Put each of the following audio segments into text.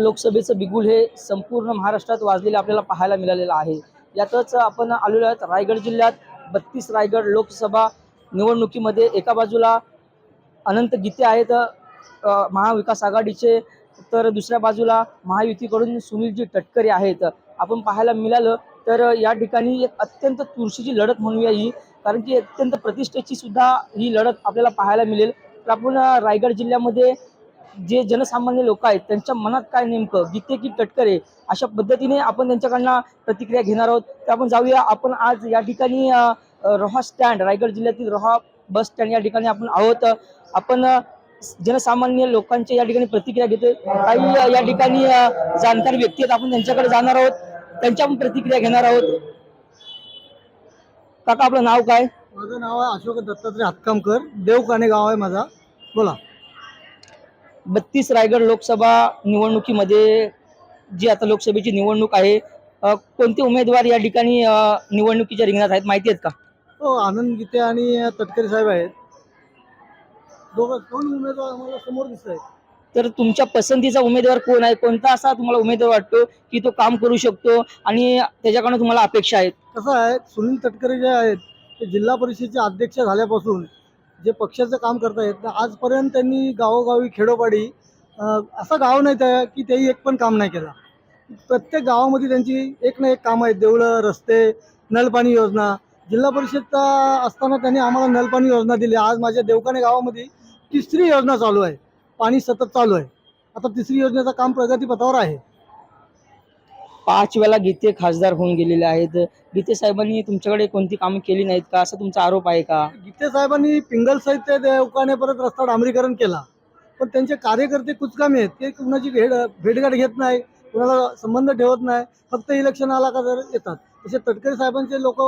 लोकसभेचं बिगुल हे संपूर्ण महाराष्ट्रात वाजलेलं आपल्याला पाहायला मिळालेलं आहे. यातच आपण आलेलो आहोत रायगड जिल्ह्यात. बत्तीस रायगड लोकसभा निवडणुकीमध्ये एका बाजूला अनंत गीते आहेत महाविकास आघाडीचे तर दुसऱ्या बाजूला महायुतीकडून सुनीलजी तटकरे आहेत. आपण पाहायला मिळालं तर या ठिकाणी एक अत्यंत तुळशीची लढत म्हणूया ही कारण की अत्यंत प्रतिष्ठेची सुद्धा ही लढत आपल्याला पाहायला मिळेल. तर आपण रायगड जिल्ह्यामध्ये जे जनसामान्य लोक आहेत त्यांच्या मनात काय नेमकं गीते की तटकरे अशा पद्धतीने आपण त्यांच्याकडनं प्रतिक्रिया घेणार आहोत. तर आपण जाऊया आपण आज या ठिकाणी रोहा स्टँड रायगड जिल्ह्यातील रोहा बस स्टँड या ठिकाणी आपण आहोत. आपण जनसामान्य लोकांच्या या ठिकाणी प्रतिक्रिया घेतोय. काही या ठिकाणी जाणकार व्यक्ती आहेत आपण त्यांच्याकडे जाणार आहोत. त्यांच्या पण प्रतिक्रिया घेणार आहोत. काका आपलं नाव काय? माझं नाव आहे अशोक दत्तात्रय हातकामकर. देवकाने गाव आहे माझा. बोला. बत्तीस रायगड लोकसभा निवडणुकीमध्ये जी आता लोकसभेची निवडणूक आहे कोणते उमेदवार या ठिकाणी निवडणुकीच्या रिंगणात आहेत माहिती आहेत का? हो आनंद गीते आणि तटकरे साहेब आहेत. दोघं दोन उमेदवार आम्हाला समोर दिसत आहेत. तर तुमच्या पसंतीचा उमेदवार कोण आहे? कोणता असा तुम्हाला उमेदवार वाटतो की तो काम करू शकतो आणि त्याच्याकडून तुम्हाला अपेक्षा आहेत? कसं आहे सुनील तटकरे जे आहेत ते जिल्हा परिषदेचे अध्यक्ष झाल्यापासून जे पक्षाचं काम करता येत ना आजपर्यंत त्यांनी गावोगावी खेडोपाडी असा असं गाव नाही त्या की तेही एक पण काम नाही केला. प्रत्येक गावामध्ये त्यांची एक ना एक कामं आहेत. देवळं रस्ते नलपाणी योजना. जिल्हा परिषदचा असताना त्यांनी आम्हाला नलपाणी योजना दिली. आज माझ्या देवकाने गावामध्ये तिसरी योजना चालू आहे. पाणी सतत चालू आहे. आता तिसरी योजनेचं काम प्रगतीपथावर आहे. पाच वेळा गीते खासदार होऊन गेलेले आहेत. गीते साहेबांनी तुमच्याकडे कोणती कामं केली नाहीत का? असा तुमचा आरोप आहे का? गीते साहेबांनी पिंगल साहित्य देवकाने परत रस्ता डांबरीकरण केला. पण त्यांचे कार्यकर्ते कुचकामी आहेत. ते कुणाची भेट भेटगाठ घेत नाही कुणाला संबंध ठेवत नाही फक्त इलेक्शन आला का जर येतात. तसे तटकरे साहेबांचे लोक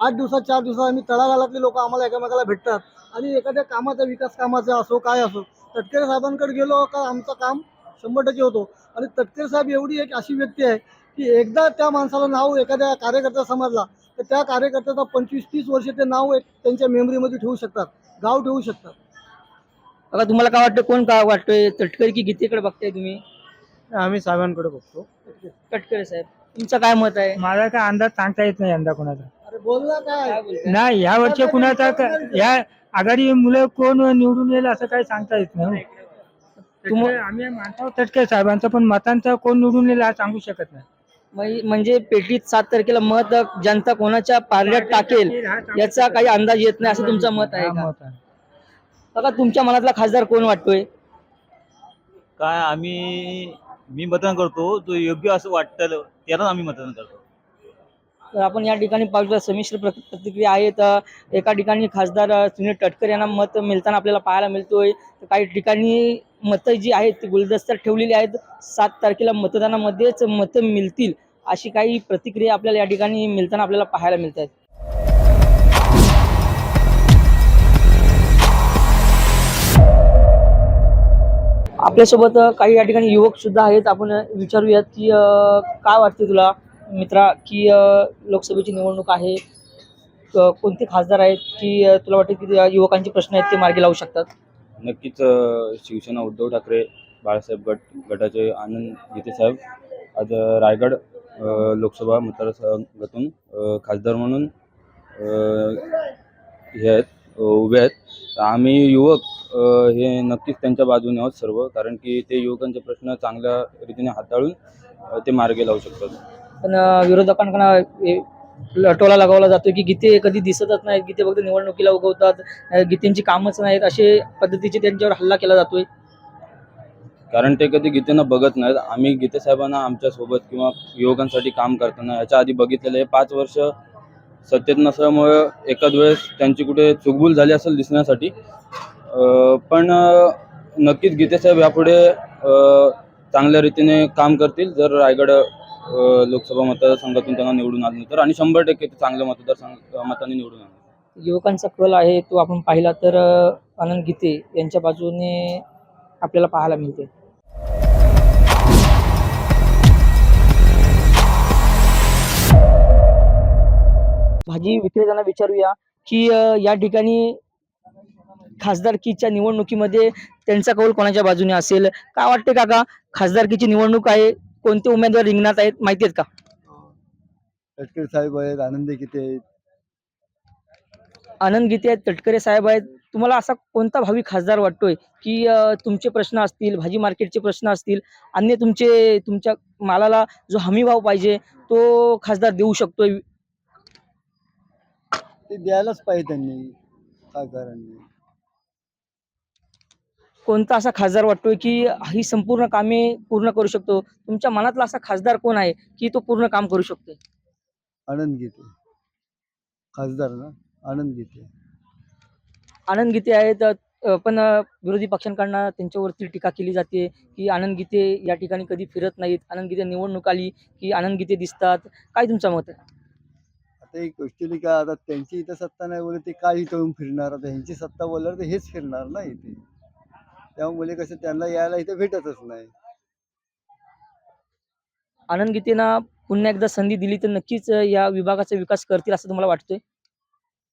आठ दिवसात चार दिवसात आम्ही तळागाळातले लोक आम्हाला एकामेकाला भेटतात. आणि एखाद्या कामाचा विकास कामाचा असो काय असो तटकरे साहेबांकडे गेलो का आमचं काम शंभर टक्के होतो. आणि तटकरे साहेब एवढी एक अशी व्यक्ती आहे की एकदा त्या माणसाला नाव एखाद्या कार्यकर्त्या समजला तर त्या कार्यकर्त्याचा पंचवीस तीस वर्ष ते नाव एक त्यांच्या मेमरीमध्ये ठेवू शकतात गाव ठेवू शकतात. आता तुम्हाला काय वाटतं कोण काय वाटतंय? तटकरे की गीतेकडे बघताय तुम्ही? आम्ही साहेबांकडे बघतो. तटकरे साहेब तुमचं काय मत आहे? मला काय अंदाज सांगता येत नाही यंदा कोणाचा. अरे बोल ना काय? नाही या वर्षी कुणाचा क- या आघाडी मुलं कोण निवडून येईल असं काही सांगता येत नाही हो. तुम- तटकरे- आम्ही मानतो तटके साहेबांचं पण मतांचा कोण निवडून येईल हा सांगू शकत नाही. म्हणजे- पेटीत सात तारखेला मत जनता कोणाच्या पारड्यात टाकेल याचा काही अंदाज येत नाही असं तुमचं मत आहे का. काका तुमच्या मनातला खासदार कोण वाटतोय? काय आम्ही मी मतदान करतो जो योग्य असं वाटतं त्यालाच आम्ही मतदान करतो. आपण या ठिकाणी पाहतो संमिश्र प्र- प्रतिक्रिया आहेत एका ठिकाणी खासदार सुनील तटकरे यांना मत मिळताना आपल्याला पाहायला मिळतोय. तर काही ठिकाणी मतं जी आहेत ती गुलदस्त्यात ठेवलेली आहेत. सात तारखेला मतदानामध्येच मतं मिळतील अशी काही प्रतिक्रिया आपल्याला या ठिकाणी मिळताना आपल्याला पाहायला मिळत आहेत आपल्यासोबत काही या ठिकाणी युवक सुद्धा आहेत. आपण विचारूयात की काय वाटते तुला? मित्रा की लोकसभेची निवडणूक आहे. कोणते खासदार आहेत की तुला वाटते की त्या युवकांचे प्रश्न आहेत ते मार्गी लावू शकतात? नक्कीच शिवसेना उद्धव ठाकरे बाळासाहेब गट गटाचे आनंद गीते साहेब आज रायगड लोकसभा मतदारसंघातून खासदार म्हणून हे आहेत उभे आहेत. आम्ही युवक हे नक्कीच त्यांच्या बाजूने आहोत सर्व कारण की ते युवकांचे प्रश्न चांगल्या रीतीने हाताळून ते मार्गे लावू शकतात. पण विरोधकांकडनं लटोला लगावला जातो की गीते कधी दिसतच नाहीत. गीते फक्त निवडणुकीला उगवतात. गीतेंची कामच नाहीत. असे पद्धतीचे त्यांच्यावर हल्ला केला जातोय. कारण ते कधी गीतेंना बघत नाहीत. आम्ही गीते साहेबांना आमच्यासोबत किंवा युवकांसाठी काम करताना याच्या आधी बघितलेलं हे पाच वर्ष सत्तेत नसल्यामुळे एखाद वेळेस त्यांची कुठे चुकबूल झाली असेल दिसण्यासाठी. पण नक्कीच गीते साहेब यापुढे चांगल्या रीतीने काम करतील. जर रायगड लोकसभा मतदारसंघातून त्यांना निवडून आले तर आणि शंभर टक्के ते चांगल्या मतदारसंघ मताने निवडून आले. युवकांचा कल आहे तो आपण पाहिला तर अ, आनंद गीते यांच्या बाजूने आपल्याला पाहायला मिळते. भाजी विक्रेत्यांना विचारूया की या ठिकाणी खासदारकीच्या निवडणुकीमध्ये त्यांचा कौल कोणाच्या बाजूने असेल? काय वाटते काका? खासदारकीची निवडणूक आहे कोणते उमेदवार रिंगणात आहेत माहिती आहेत का? तटकरे साहेब आहेत आनंदी किती आहेत. आनंद गीते आहेत तटकरे साहेब आहेत. तुम्हाला असा कोणता भावी खासदार वाटतोय की अं, तुमचे प्रश्न असतील भाजी मार्केटचे प्रश्न असतील अन्य तुमचे तुमच्या मालाला जो हमी भाव पाहिजे तो खासदार देऊ शकतोय? ते द्यायलाच पाहिजे त्यांनी खासदारांनी. कोणता असा खासदार वाटतोय की ही संपूर्ण कामे पूर्ण करू शकतो? तुमच्या मनातला असा खासदार कोण आहे की तो पूर्ण काम करू शकतोय? आनंद गीते खासदार ना? आनंद गीते आनंद गीते आहेत अ, पण अ, विरोधी पक्षांकडनं त्यांच्यावरती टीका केली जाते की आनंद गीते या ठिकाणी कधी फिरत नाहीत. आनंद गीते निवडणूक आली की आनंद गीते दिसतात. काय तुमचं मत आहे? आता एक गोष्टीला काय आता त्यांची इथं सत्ता नाही बोलत ते काय इथं येऊन फिरणार? आता ह्यांची सत्ता बोलल्यावर तर हेच फिरणार ना इथे. त्यामुळे कसं त्यांना यायला इथं भेटतच नाही. आनंद गीतेना पुन्हा एकदा संधी दिली तर नक्कीच या विभागाचा विकास करतील असं तुम्हाला वाटतंय?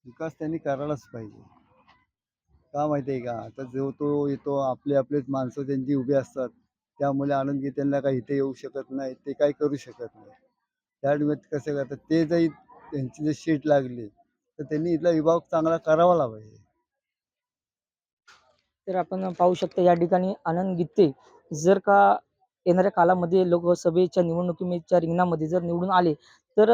विकास त्यांनी करायलाच पाहिजे. का माहिती आहे का? आता जो तो येतो आपले आपलेच माणसं त्यांची उभी असतात. त्यामुळे आनंद त्यांना काही इथे येऊ शकत नाही ते काही करू शकत नाही. त्या निमित्त कसं करतात ते जरी त्यांची जर शीट लागली तर त्यांनी इथला विभाग चांगला करावा पाहिजे तर आपण पाहू शकतो या ठिकाणी आनंद गीते. जर का येणाऱ्या कालामध्ये लोकसभेच्या निवडणुकीच्या रिंगणामध्ये जर निवडून आले तर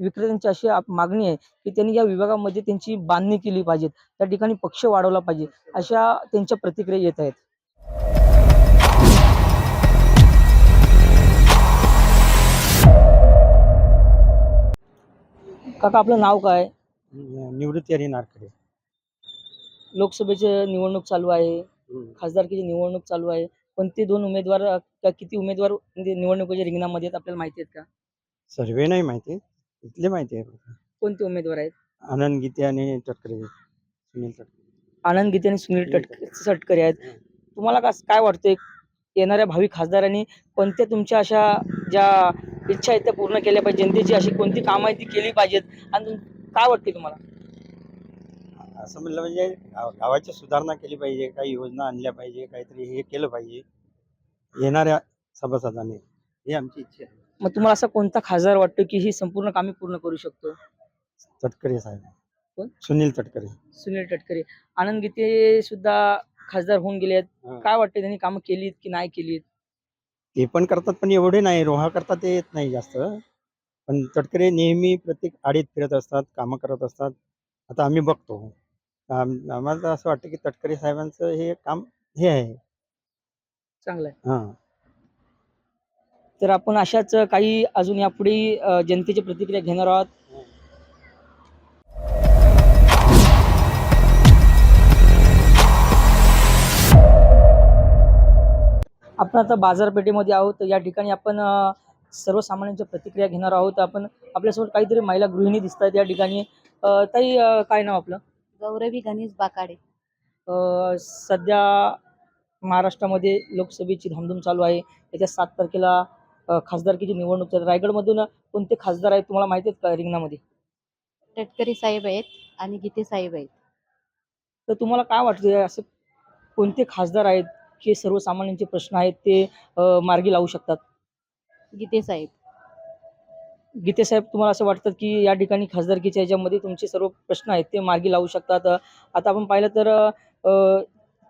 विक्रेत्यांची अशी मागणी आहे की त्यांनी या विभागामध्ये त्यांची बांधणी केली पाहिजे त्या ठिकाणी पक्ष वाढवला पाहिजे अशा त्यांच्या प्रतिक्रिया येत आहेत. काका आपलं नाव काय? निवृत्ती हरी नारकडे लोकसभेचे निवडणूक चालू आहे खासदारकीची निवडणूक चालू आहे कोणते दोन उमेदवार का किती उमेदवार म्हणजे निवडणुकीच्या रिंगणामध्ये आहेत आपल्याला माहिती आहेत का? सर्वे नाही माहिती इथले माहिती आहे कोणते उमेदवार आहेत? आनंद गीते आणि तटकरे. सुनील आनंद गीते आणि सुनील तटक तटकरे. आहेत. तुम्हाला का काय वाटतंय? येणाऱ्या भावी खासदारांनी कोणत्या तुमच्या अशा ज्या इच्छा आहेत त्या पूर्ण केल्या पाहिजे? जनतेची अशी कोणती कामं आहेत ती केली पाहिजेत? आणि तुम- काय वाटते तुम्हाला? असं म्हणलं म्हणजे गाव- गावाची सुधारणा केली पाहिजे काही योजना आणल्या पाहिजे काहीतरी हे केलं पाहिजे. येणाऱ्या सभासदांनी ही आमची इच्छा आहे. मग तुम्हाला असा कोणता खासदार वाटतो की ही संपूर्ण कामे पूर्ण करू शकतो? तटकरे साहेब. कोण? सुनील तटकरे. सुनील तटकरे. आनंद गीते सुद्धा खासदार होऊन गेले आहेत. काय वाटते त्यांनी कामं केलीत की नाही केलीत? ते पण करतात पण एवढे नाही. रोहा करतात ते येत नाही जास्त. पण तटकरे नेहमी प्रत्येक आडीत फिरत असतात कामं करत असतात. आता आम्ही बघतो. आम- आम्हाला तर असं वाटतं की तटकरे साहेबांचं हे काम हे आहे. चांगलं आहे हां. तर आपण अशाच काही अजून यापुढे अ, जनतेची प्रतिक्रिया घेणार आहोत. आपण आता बाजारपेठेमध्ये आहोत या ठिकाणी आपण अ, सर्वसामान्यांच्या प्रतिक्रिया घेणार आहोत. आपण आपल्यासोबत काहीतरी महिला गृहिणी दिसत आहेत या ठिकाणी. अ, ताई अ, काय नाव आपलं? गौरवी गणेश बाकाडे. अ, सध्या महाराष्ट्रामध्ये लोकसभेची धामधूम चालू आहे. येत्या सात तारखेला अ, खासदारकीची निवडणूक आहे. रायगडमधून कोणते खासदार आहेत तुम्हाला माहिती आहेत का रिंगणामध्ये? तटकरे साहेब आहेत आणि गीते साहेब आहेत. तर तुम्हाला काय वाटतं असं कोणते खासदार आहेत? की सर्वसामान्यांचे प्रश्न आहेत ते अ, मार्गी लावू शकतात. गीते साहेब. गीते साहेब तुम्हाला असं वाटतं की या ठिकाणी खासदारकीच्या याच्यामध्ये तुमचे सर्व प्रश्न आहेत ते मार्गी लावू शकतात? आता आपण पाहिलं तर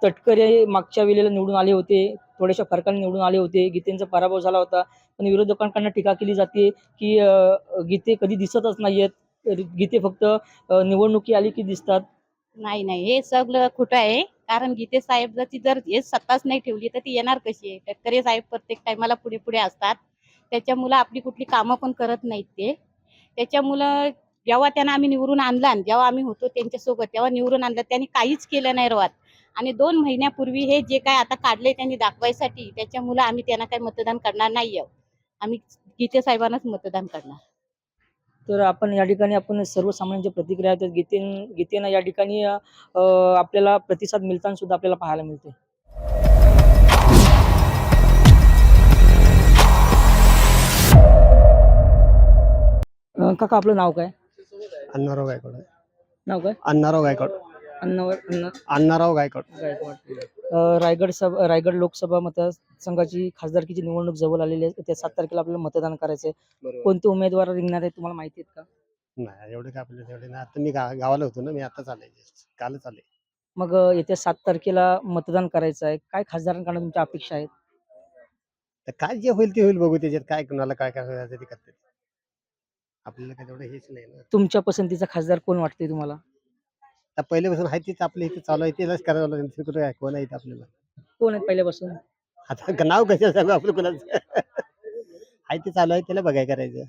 तटकरे मागच्या वेळेला निवडून आले होते थोड्याशा फरकाने निवडून आले होते गीतेंचा पराभव झाला होता पण विरोधकांकडनं टीका केली जाते की गीते कधी दिसतच नाही आहेत गीते फक्त निवडणुकी आली की दिसतात? नाही नाही हे सगळं खोटं आहे कारण गीते ती जर हे सत्ताच नाही ठेवली तर ती येणार कशी आहे? तटकरे साहेब प्रत्येक टायमाला पुढे पुढे असतात. त्याच्यामुळं आपली कुठली कामं पण करत नाहीत ते. त्याच्यामुळं जेव्हा त्यांना आम्ही निवडून आणला आणि जेव्हा आम्ही होतो त्यांच्यासोबत तेव्हा निवडून आणलं त्यांनी काहीच केलं नाही रवात. आणि दोन महिन्यापूर्वी हे जे काय आता काढले त्यांनी दाखवायसाठी त्याच्यामुळं आम्ही त्यांना काही मतदान करणार नाही आहोत आम्ही गीते साहेबांनाच मतदान करणार. तर आपण या ठिकाणी आपण सर्वसामान्यांच्या प्रतिक्रिया गीते गीतेनं या ठिकाणी आपल्याला प्रतिसाद मिळताना सुद्धा आपल्याला पाहायला मिळते अ, काका आपलं नाव काय? अण्णाराव गायकवाड नाव काय? अण्णाराव गायकवाड. अण्णावर अण्णा अण्णाराव गायकवाड. गायकवाड अ, रायगड सब रायगड लोकसभा मतदारसंघाची खासदारकीची निवडणूक जवळ आलेली आहे. त्या सात तारखेला आपल्याला मतदान करायचं आहे बरोबर. कोणते उमेदवार रिंगणार आहे तुम्हाला माहिती आहेत का? नाही एवढे काय आपल्याला एवढे नाही. आता मी गा गावाला होतो ना मी आताच आलोय कालच आले मग अ, येत्या सात तारखेला मतदान करायचं आहे काय खासदारांकडून तुमच्या अपेक्षा आहेत? तर काय जे होईल ते होईल बघू त्याच्यात. काय कुणाला काय काय करायचं ते करतात आपल्याला काय तेवढं हेच नाही ना. तुमच्या पसंतीचा खासदार कोण वाटते तुम्हाला? आता पहिल्यापासून आहे तेच आपल्या इथे चालू आहे तेच करावं लागेल. दुसरं कुठं कोण आहे आपल्याला? कोण आहेत पहिल्यापासून? आता नाव कशा सांगू आपलं कुणाचं? आहे ते चालू आहे त्याला बघाय करायचं.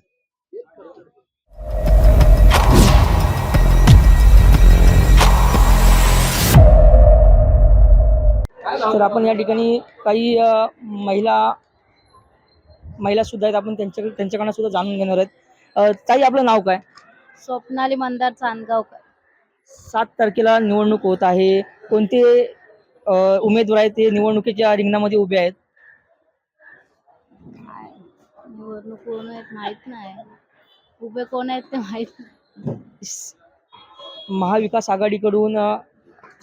तर आपण या ठिकाणी काही अ, महिला महिला सुद्धा आहेत. आपण त्यांच्याकडे त्यांच्याकडनं सुद्धा जाणून घेणार आहेत. ताई आपलं नाव काय? स्वप्नाली मंदार चांदगावकर. सात तारखेला निवडणूक होत आहे. कोणते अ, उमेदवार आहेत ते निवडणुकीच्या रिंगणामध्ये उभे आहेत? काय निवडणूक कोण आहेत माहीत नाही. उभे कोण आहेत ते माहीत नाही. स- महाविकास आघाडीकडून अ,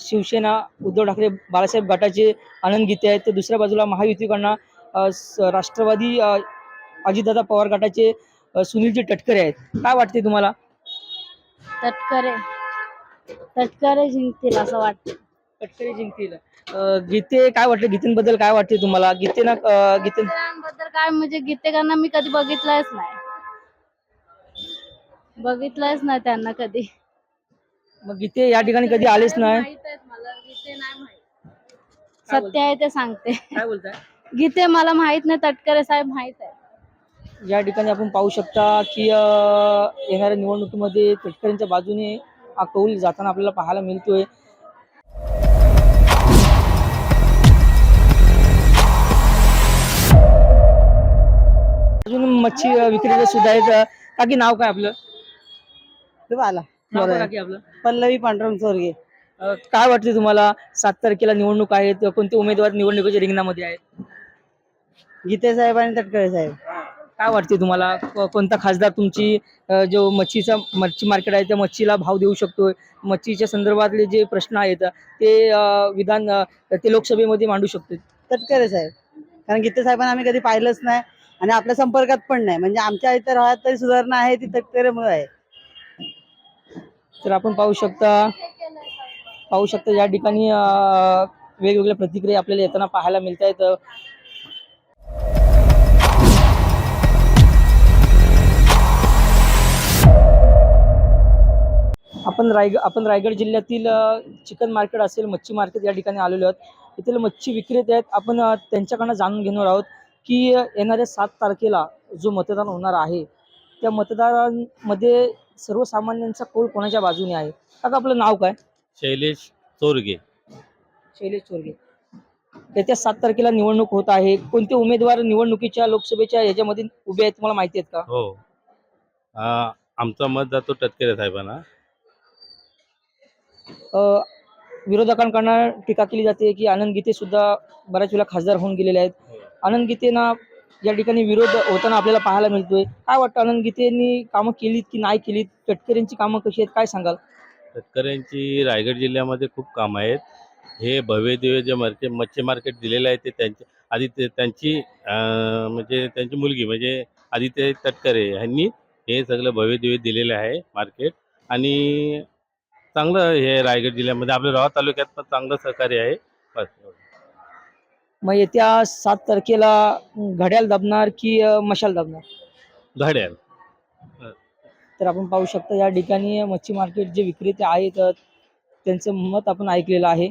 शिवसेना उद्धव ठाकरे बाळासाहेब गटाचे आनंद गीते आहेत. तर दुसऱ्या बाजूला महायुतीकडनं अ, स- राष्ट्रवादी अ, अजितदादा पवार गटाचे सुनीलजी तटकरे आहेत. काय वाटते तुम्हाला? तटकरे. तटकरे जिंकतील असं वाटतं. तटकरे जिंकतील. अ, गीते काय वाटतं? गीतेंबद्दल काय वाटते तुम्हाला? गीते ना अ, गीते गीतेकारांबद्दल काय? म्हणजे गीतेकांना मी कधी बघितलंच नाही. बघितलंच नाही त्यांना कधी. मग गीते या ठिकाणी कधी आलेच नाही? सत्य आहे ते सांगते. काय बोलताय? गीते मला माहीत नाही तटकरे साहेब माहीत आहे या ठिकाणी आपण पाहू शकता की येणाऱ्या निवडणुकीमध्ये तटकरेंच्या बाजूने हा कौल जाताना आपल्याला पाहायला मिळतोय. अजून मच्छी विक्रेते सुद्धा आहेत. काकी नाव काय आपलं? आला नाव काय काकी आपलं? पल्लवी पांडुरंग चोरगे अ, काय वाटते तुम्हाला? सात तारखेला निवडणूक आहेत कोणते उमेदवार निवडणुकीच्या रिंगणामध्ये आहेत? गीते साहेब आणि तटकरे साहेब. काय वाटते तुम्हाला? को- कोणता खासदार तुमची अ, जो मच्छीचा मच्छी मार्केट आहे त्या मच्छीला भाव देऊ शकतोय? मच्छीच्या संदर्भातले जे प्रश्न आहेत ते अ, विधान अ, ते लोकसभेमध्ये मांडू शकतो तटकरे साहेब. कारण गीते साहेबांना आम्ही कधी पाहिलंच नाही आणि आपल्या संपर्कात पण नाही. म्हणजे आमच्या इतर राहत तरी सुधारणा आहे ती तटकरेमुळे आहे. तर आपण पाहू शकता पाहू शकता या ठिकाणी अ, वेगवेगळ्या प्रतिक्रिया आपल्याला येताना पाहायला मिळत आहेत आपण रायगड आपण रायगड जिल्ह्यातील चिकन मार्केट असेल मच्छी मार्केट या ठिकाणी आलेलो आहोत. येथील मच्छी विक्रेते आहेत. आपण त्यांच्याकडनं जाणून घेणार आहोत की येणाऱ्या सात तारखेला जो मतदान होणार आहे त्या मतदारांमध्ये सर्वसामान्यांचा कौल कोणाच्या बाजूने आहे? काका आपलं नाव काय? शैलेश चोरगे. शैलेश चोरगे. येत्या सात तारखेला निवडणूक होत आहे. कोणते उमेदवार निवडणुकीच्या लोकसभेच्या याच्यामध्ये उभे आहेत तुम्हाला माहिती आहेत का? हो. आमचं मत जातो टटकेरे साहेबांना. विरोधकांकडनं टीका केली जाते की आनंद गीते सुद्धा बऱ्याच वेळा खासदार होऊन गेलेले आहेत. आनंद गीतेना या ठिकाणी विरोध होताना आपल्याला पाहायला मिळतोय काय वाटतं आनंद गीतेंनी कामं केलीत की नाही केलीत? तटकरेंची कामं कशी आहेत काय सांगाल? टटकऱ्यांची रायगड जिल्ह्यामध्ये खूप कामं आहेत. हे भव्य दिव्य जे मार्केट मच्छी मार्केट दिलेलं आहे ते त्यांचे आदित्य त्यांची म्हणजे त्यांची मुलगी म्हणजे आदित्य तटकरे यांनी हे सगळं भव्य दिव्य दिलेलं आहे मार्केट आणि चांगलं हे रायगड जिल्ह्यामध्ये. आपल्या रोहा तालुक्यात पण चांगलं सहकार्य आहे. बस. मग येत्या सात तारखेला घड्याल दाबणार की अ, मशाल दाबणार? घड्याळ तर आपण पाहू शकता या ठिकाणी मच्छी मार्केट जे विक्रेते आहेत अ, त्यांचं मत आपण ऐकलेलं आहे.